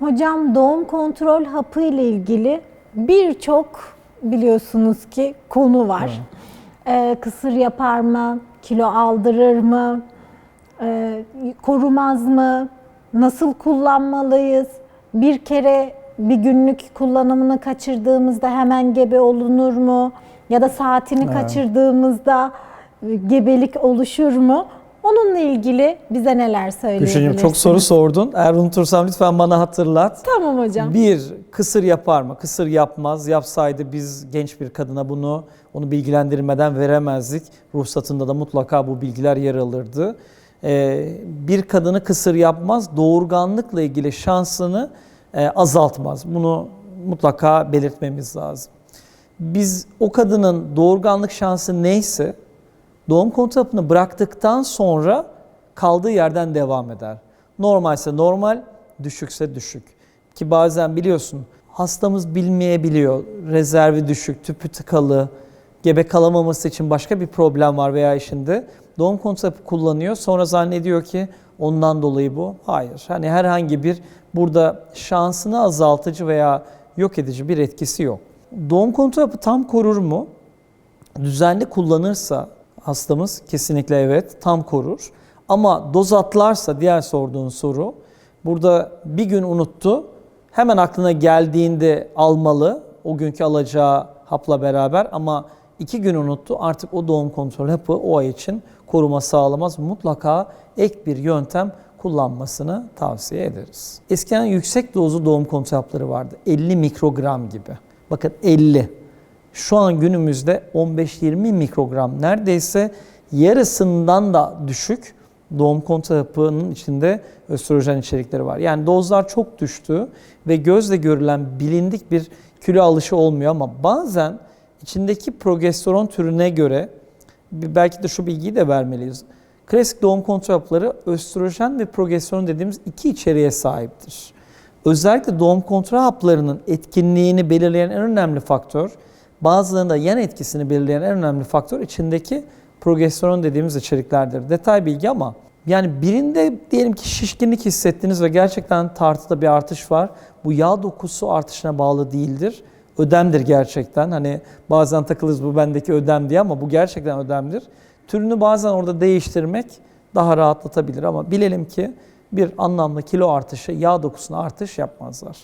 Hocam doğum kontrol hapı ile ilgili birçok biliyorsunuz ki konu var. Ee, kısır yapar mı? Kilo aldırır mı? Ee, korumaz mı? Nasıl kullanmalıyız? Bir kere bir günlük kullanımını kaçırdığımızda hemen gebe olunur mu? Ya da saatini kaçırdığımızda gebelik oluşur mu? Onunla ilgili bize neler söyleyebilirsiniz? Gülşen'cim çok soru sordun. Eğer unutursam lütfen bana hatırlat. Tamam hocam. Bir, kısır yapar mı? Kısır yapmaz. Yapsaydı biz genç bir kadına bunu onu bilgilendirmeden veremezdik. Ruhsatında da mutlaka bu bilgiler yer alırdı. Ee, bir kadını kısır yapmaz. Doğurganlıkla ilgili şansını e, azaltmaz. Bunu mutlaka belirtmemiz lazım. Biz o kadının doğurganlık şansı neyse doğum kontrol bıraktıktan sonra kaldığı yerden devam eder. Normalse normal, düşükse düşük. Ki bazen biliyorsun hastamız bilmeyebiliyor. Rezervi düşük, tüpü tıkalı, gebe kalamaması için başka bir problem var veya işinde. Doğum kontrol kullanıyor. Sonra zannediyor ki ondan dolayı bu. Hayır. Hani herhangi bir burada şansını azaltıcı veya yok edici bir etkisi yok. Doğum kontrol tam korur mu? düzenli kullanırsa hastamız kesinlikle evet tam korur. Ama doz atlarsa diğer sorduğun soru burada bir gün unuttu hemen aklına geldiğinde almalı o günkü alacağı hapla beraber ama iki gün unuttu artık o doğum kontrol hapı o ay için koruma sağlamaz. Mutlaka ek bir yöntem kullanmasını tavsiye ederiz. Eskiden yüksek dozlu doğum kontrol hapları vardı. 50 mikrogram gibi. Bakın 50. Şu an günümüzde 15-20 mikrogram neredeyse yarısından da düşük doğum kontrol hapının içinde östrojen içerikleri var. Yani dozlar çok düştü ve gözle görülen bilindik bir kilo alışı olmuyor ama bazen içindeki progesteron türüne göre belki de şu bilgiyi de vermeliyiz. Klasik doğum kontrol hapları östrojen ve progesteron dediğimiz iki içeriğe sahiptir. Özellikle doğum kontrol haplarının etkinliğini belirleyen en önemli faktör, bazılarında yan etkisini belirleyen en önemli faktör içindeki progesteron dediğimiz içeriklerdir. Detay bilgi ama yani birinde diyelim ki şişkinlik hissettiniz ve gerçekten tartıda bir artış var. Bu yağ dokusu artışına bağlı değildir. Ödemdir gerçekten. Hani bazen takılırız bu bendeki ödem diye ama bu gerçekten ödemdir. Türünü bazen orada değiştirmek daha rahatlatabilir ama bilelim ki bir anlamlı kilo artışı yağ dokusuna artış yapmazlar.